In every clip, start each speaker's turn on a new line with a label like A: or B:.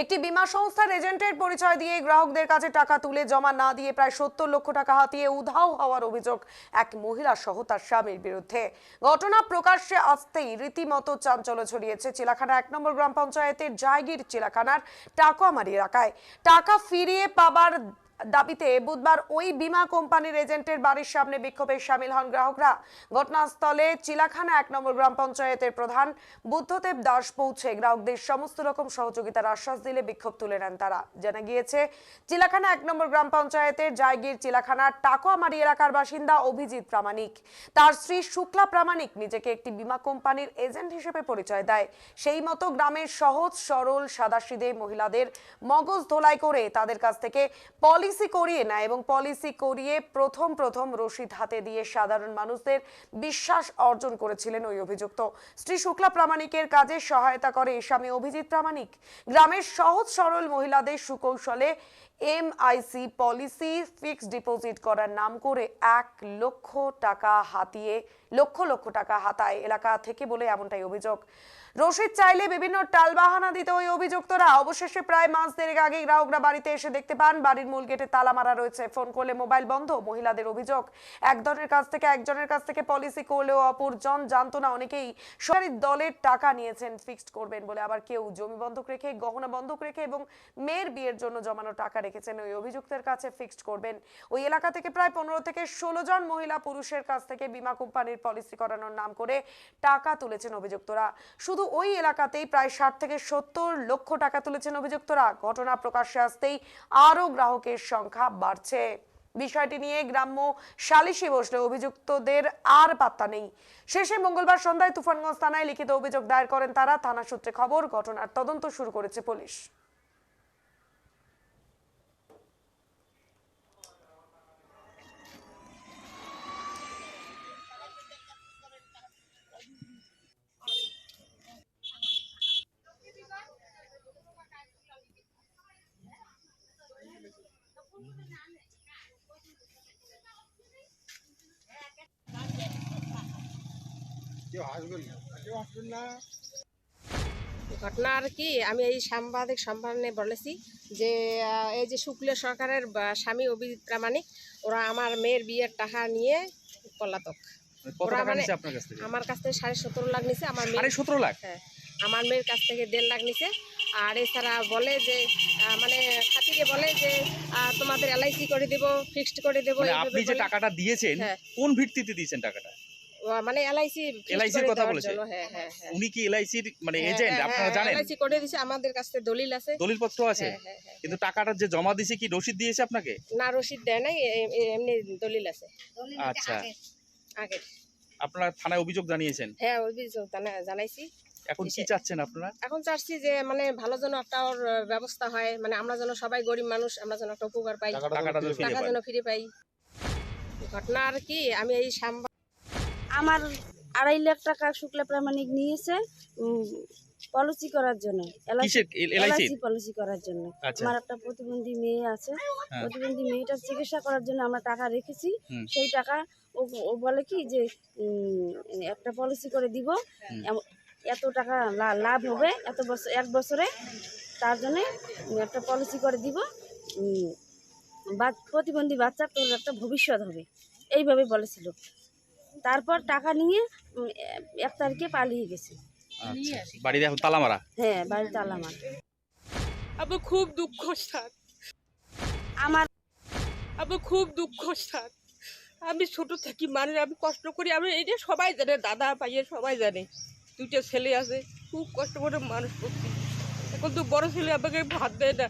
A: একটি বিমা সংস্থার এজেন্টের পরিচয় দিয়ে গ্রাহকদের কাছে টাকা তুলে জমা না দিয়ে প্রায় সত্তর লক্ষ টাকা হাতিয়ে উধাও হওয়ার অভিযোগ এক মহিলা সহ তার স্বামীর বিরুদ্ধে। ঘটনা প্রকাশ্যে আসতেই রীতিমতো চাঞ্চল্য ছড়িয়েছে চিলাখানা এক নম্বর গ্রাম পঞ্চায়েতের জায়গির চিলাখানার টাকোয়ামারি এলাকায়। টাকা ফিরিয়ে পাবার দাবিতে বুধবার ওই বিমা কোম্পানির এজেন্টের বাড়ির সামনে বিক্ষোভে সামিল হন গ্রাহকরা। ঘটনাস্থলে চিলাখানা এক নম্বর গ্রাম পঞ্চায়েতের প্রধান বুদ্ধদেব দাস পৌঁছে গ্রাহকদের সমস্ত রকম সহযোগিতার আশ্বাস দিলে বিক্ষোভ তুলে নেন তারা। জানা গিয়েছে, চিলাখানা এক নম্বর গ্রাম পঞ্চায়েতের জায়গির চিলাখানার টাকুয়ামারি এলাকার বাসিন্দা অভিজিৎ প্রামাণিক। তার স্ত্রী শুক্লা প্রামাণিক নিজেকে একটি বীমা কোম্পানির এজেন্ট হিসেবে পরিচয় দেয়। সেই মতো গ্রামের সহজ, সরল, সাদাসিধে মহিলাদের মগজ ধোলাই করে তাদের কাছ থেকে পলিসি করিয়ে নেয় এবং পলিসি করিয়ে প্রথম প্রথম রশিদ হাতে দিয়ে সাধারণ মানুষদের বিশ্বাস অর্জন করেছিলেন ওই অভিযুক্ত। শ্রী শুক্লা প্রামাণিকের কাজে সহায়তা করে স্বামী অভিজিৎ প্রামাণিক। গ্রামের সহজ সরল মহিলাদের সুকৌশলে M MIC policy fixed deposit করার নাম করে এক লক্ষ টাকা হাতিয়ে, লক্ষ লক্ষ টাকা হাতায় এলাকা থেকে বলে এমনটাই অভিযোগ। রসিদ চাইলে বিভিন্ন টালবাহানা দিতে ওই অভিযুক্তরা। অবশেষে প্রায় মাস দেড়েক আগে গ্রাহকরা বাড়িতে এসে দেখতে পান, বাড়ির মূল গেটে তালা মারা রয়েছে। ফোন করলে মোবাইল বন্ধ, মহিলাদের অভিযোগ। একজনের কাছ থেকে একজনের কাছ থেকে পলিসি করলেও অপরজন জানতো না, অনেকেই সরকারি দলের টাকা নিয়েছেন, ফিক্সড করবেন বলে। আবার কেউ জমি বন্ধক রেখে, গহনা বন্ধক রেখে এবং মেয়ের বিয়ের জন্য জমানো টাকা রেখেছেন, ওই অভিযুক্তের কাছে ফিক্সড করবেন। ওই এলাকা থেকে প্রায় পনেরো থেকে ষোলো জন মহিলা পুরুষের কাছ থেকে বীমা কোম্পানির পলিসি করানোর নাম করে টাকা তুলেছেন অভিযুক্তরা। শুধু ওই এলাকাতেই প্রায় ষাট থেকে সত্তর লক্ষ টাকা তুলেছেন অভিযুক্তরা। ঘটনা প্রকাশ্যে আসতেই আরও গ্রাহকের সংখ্যা বাড়ছে। বিষয়টি নিয়ে গ্রাম্য সালিশি বসলে অভিযুক্তদের আর পাত্তা নেই। শেষে মঙ্গলবার সন্ধ্যায় তুফানগঞ্জ থানায় লিখিত অভিযোগ দায়ের করেন তারা। থানা সূত্রে খবর, ঘটনার তদন্ত শুরু করেছে পুলিশ।
B: ঘটনা আর কি আমি এই সাংবাদিক সম্মানে বলেছি যে এই যে শুক্লীয় সরকারের স্বামী অভিজিৎ প্রামাণিক ওরা আমার মেয়ের বিয়ের টাকা নিয়ে পলাতক। ওরা মানে-
C: কাছ থেকে?
B: আমার কাছ থেকে সাড়ে সতেরো লাখ নিছে আমার মেয়ে
C: সতেরো লাখ?
B: হ্যাঁ আমার মেয়ের কাছ থেকে দেড় লাখ নিছে। আর এছাড়া বলে যে মানে খাতিরে বলে যে আহ, তোমাদের এলআইসি করে দেবো ফিক্সড করে দেবো
C: মানে আপনি যে টাকাটা দিয়েছেন
B: হ্যাঁ।
C: কোন ভিত্তিতে দিয়েছেন টাকাটা?
B: মানে এলআইসি
C: LIC র কথা বলেছে?
B: হ্যাঁ হ্যাঁ হ্যাঁ।
C: উনি কি এলআইসির মানে এজেন্ট আপনারা জানেন?
B: এলআইসি করে দিছে আমাদের কাছে দলিল আছে।
C: দলিলপত্র আছে? কিন্তু টাকাটা যে জমা দিয়েছে কি রসিদ দিয়েছে আপনাকে?
B: না রসিদ দেয় নাই এমনি দলিল আছে।
C: আচ্ছা।
B: আগে
C: আপনারা থানায় অভিযোগ জানিয়েছেন?
B: হ্যাঁ অভিযোগ জানা- জানাইছি।
C: এখন কি চাচ্ছেন আপনারা?
B: এখন চাচ্ছি যে মানে ভালো যেন একটা ওর ব্যবস্থা হয়। মানে আমরা যেন সবাই গরিব মানুষ আমরা যেন একটা উপকার পাই। টাকা যেন ফিরে পাই। ঘটনা আর কি আমি এই সাংবাদিক
D: আমার আড়াই লাখ টাকা শুক্লা প্রামাণিক নিয়েছে পলিসি করার জন্য
C: এলআইসি
D: পলিসি করার জন্য।
C: আচ্ছা।
D: আমার একটা প্রতিবন্ধী মেয়ে আছে
C: হ্যাঁ।
D: প্রতিবন্ধী মেয়েটার চিকিৎসা করার জন্য আমরা টাকা রেখেছি সেই টাকা ও ও বলে কি যে একটা পলিসি করে দিব এত টাকা লাভ হবে এত বছর এক বছরে তার জন্য একটা পলিসি করে দিব প্রতিবন্ধী বাচ্চা তোর একটা ভবিষ্যৎ হবে এইভাবে বলেছিল। তারপর টাকা নিয়ে এক তারিখে পালিয়ে গেছে।
C: আচ্ছা বাড়িতে এখন তালা মারা?
D: হ্যাঁ বাড়িতে আলামার
E: আমার খুব দুঃখ স্যার
D: আমার
E: আমার খুব দুঃখ স্যার আমি ছোট থাকি মানুষ আমি কষ্ট করি। আমি এই যে সবাই জানে দাদা ভাইয়ের সবাই জানে। দুটো ছেলে আছে খুব কষ্ট করে মানুষ করছি। এখন তো বড় ছেলে আমাকে ভাত দেয় না।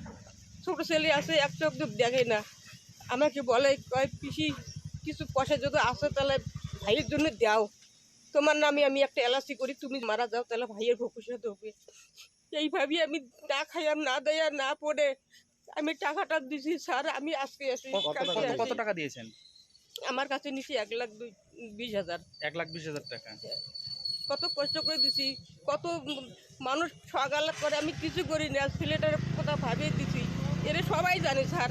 E: ছোট ছেলে আছে এক চোখ দুধ দেখে না। আমাকে বলে কয় পিসি কিছু পয়সা যদি আসে তাহলে ভাইয়ের জন্য দাও। তোমার নামে আমি একটা এলাচি করি তুমি মারা যাও তাহলে ভাইয়ের ভবিষ্যৎ হবে। এইভাবেই আমি না খাইয়াম না দেয়া না পড়ে আমি টাকাটা দিছি স্যার আমি আজকে আসি।
C: কত টাকা দিয়েছেন?
E: আমার কাছে নিছি এক লাখ দুই বিশ হাজার।
C: এক লাখ বিশ হাজার টাকা।
E: কত কষ্ট করে দিছি কত মানুষ সকাল করে আমি কিছু করি না ছেলেটার কথা ভাবিয়ে দিছি। এরা সবাই জানে স্যার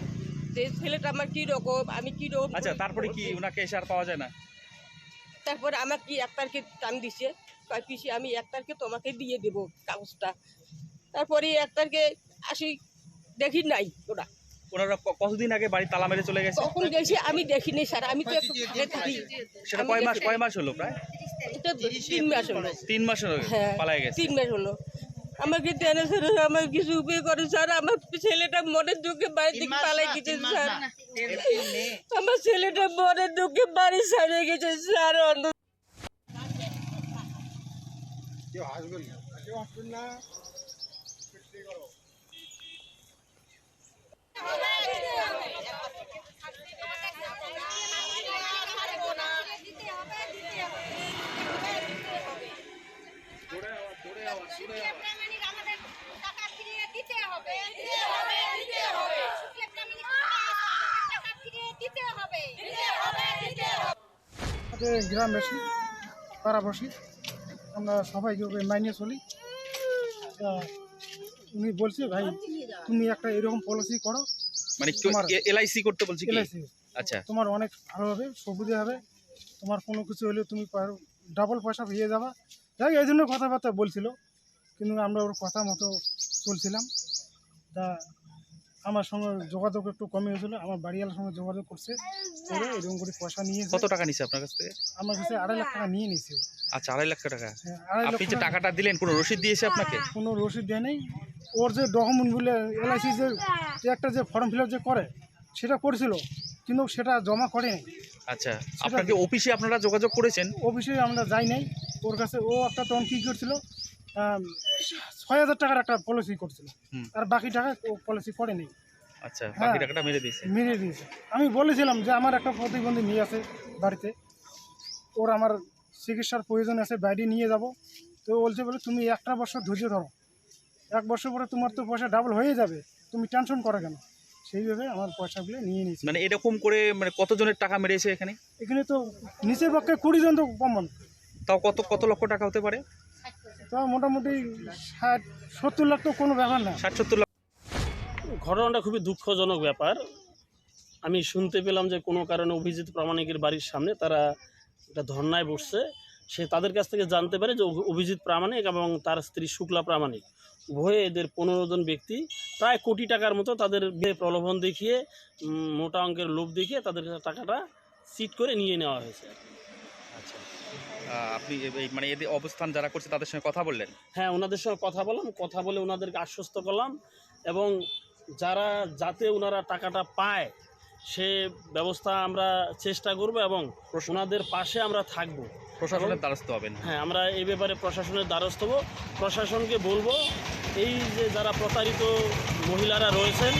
E: যে ছেলেটা আমার কী রকম আমি কী রকম
C: আচ্ছা তারপরে কি ওনাকে এসে আর পাওয়া যায় না?
E: তারপরে আমার কি এক তারিখে টান দিছে। কয় পিসি আমি এক তারিখে তোমাকে দিয়ে দেবো কাগজটা। তারপরে এক তারিখে আসি দেখি নাই ওরা।
C: ওনারা কতদিন আগে বাড়ি তালা মেরে চলে গেছে?
E: কখন গেছি আমি দেখিনি স্যার আমি তো একটু ফাঁকে থাকি।
C: সেটা কয় মাস
E: দেখি
C: কয় মাস হলো প্রায়?
E: এটা তিন মাস হলো।
C: তিন মাস হলো
E: হ্যাঁ
C: গেছে।
E: তিন মাস হলো। আমাকে টেনে স্যার আমার কিছু উপায় করে স্যার আমার ছেলেটা মনের দুঃখে বাড়ি থেকে পালাই গেছে স্যার। আমার ছেলেটা মনের দুঃখে বাড়ি ছাড়ে গেছে স্যার অন্য
F: কেউ হাসবেন না। কেউ হাসবেন না।
G: আমাদের টাকা ফিরিয়ে দিতে হবে দিতে হবে দিতে হবে টাকা ফিরিয়ে দিতে হবে দিতে হবে দিতে হবে
H: আমাদের গ্রামবাসী পাড়াবাসী আমরা সবাই যেভাবে মাইনে চলি। তা উনি বলছে ভাই তুমি একটা এরকম পলিসি করো
C: মানে এলআইসি করতে বলছি
H: এলআইসি
C: আচ্ছা।
H: তোমার অনেক ভালো হবে সুবিধা হবে তোমার কোনো কিছু হলে তুমি ডাবল পয়সা পেয়ে যাবা যাই এই জন্য কথাবার্তা বলছিল কিন্তু আমরা ওর কথা মতো চলছিলাম। তা আমার সঙ্গে যোগাযোগ একটু কমে হয়েছিল আমার বাড়িওয়ালার সঙ্গে যোগাযোগ করছে। করে এরকম করে পয়সা নিয়ে
C: কত টাকা নিছে আপনার কাছ থেকে?
H: আমার কাছে আড়াই লাখ টাকা নিয়ে নিয়েছে ও।
C: আচ্ছা আড়াই লাখ টাকা।
H: হ্যাঁ,
C: আপনি যে টাকাটা দিলেন কোনো রসিদ দিয়েছে আপনাকে?
H: কোনো রসিদ দেয় নেই। ওর যে ডকুমেন্টগুলো এলআইসি যে একটা যে ফর্ম ফিল যে করে সেটা করেছিল কিন্তু সেটা জমা করে নাই।
C: আচ্ছা আপনাকে অফিসে আপনারা যোগাযোগ করেছেন?
H: অফিসে আমরা যাই নাই। ওর কাছে ও একটা তখন কী করছিল ছয় হাজার টাকার একটা পলিসি করছিল। আর বাকি টাকা ও পলিসি করে নেই
C: আচ্ছা
H: হ্যাঁ।
C: বাকি টাকাটা মেরে দিয়েছে।
H: মেরে দিয়েছে। আমি বলেছিলাম যে আমার একটা প্রতিবন্ধী নিয়ে আছে বাড়িতে। ওর আমার চিকিৎসার প্রয়োজন আছে বাইরে নিয়ে যাব। তো বলছে বলে তুমি একটা বছর ধৈর্য ধরো। এক বছর পরে তোমার তো পয়সা ডাবল হয়ে যাবে। তুমি টেনশন করো কেন? সেইভাবে আমার পয়সাগুলো নিয়ে নিয়েছি।
C: মানে এরকম করে মানে কতজনের টাকা মেরেছে এখানে?
H: এখানে তো নিচের পক্ষে কুড়ি জন তো কমন
C: তাও কত কত লক্ষ টাকা হতে পারে?
H: মোটামুটি ষাট, সত্তর লাখ তো কোনো ব্যাপার না।
C: ষাট, সত্তর লাখ।
I: ঘটনাটা খুবই দুঃখজনক ব্যাপার। আমি শুনতে পেলাম যে কোনো কারণে অভিজিৎ প্রামাণিকের বাড়ির সামনে তারা একটা ধর্নায় বসছে। সে তাদের কাছ থেকে জানতে পারে যে অভিজিৎ প্রামাণিক এবং তার স্ত্রী শুক্লা প্রামাণিক। উভয়ে এদের পনেরো জন ব্যক্তি। প্রায় কোটি টাকার মতো তাদের বিয়ে প্রলোভন দেখিয়ে মোটা অঙ্কের লোভ দেখিয়ে তাদের টাকাটা সিট করে নিয়ে নেওয়া হয়েছে।
C: আপনি এই মানে এদের অবস্থান যারা করছে তাদের সঙ্গে কথা বললেন?
I: হ্যাঁ ওনাদের সঙ্গে কথা বললাম কথা বলে ওনাদেরকে আশ্বস্ত করলাম এবং যারা যাতে ওনারা টাকাটা পায় সে ব্যবস্থা আমরা চেষ্টা করব এবং ওনাদের পাশে আমরা থাকব।
C: প্রশাসনের দ্বারস্থ হবেন
I: হ্যাঁ। আমরা এই ব্যাপারে প্রশাসনের দ্বারস্থ হব। প্রশাসনকে বলব এই যে যারা প্রতারিত মহিলারা রয়েছেন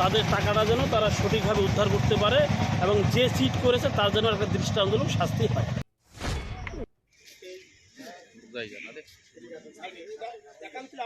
I: তাদের টাকাটা যেন তারা সঠিকভাবে উদ্ধার করতে পারে এবং যে চিট করেছে তার জন্য একটা দৃষ্টান্তমূলক শাস্তি হয়।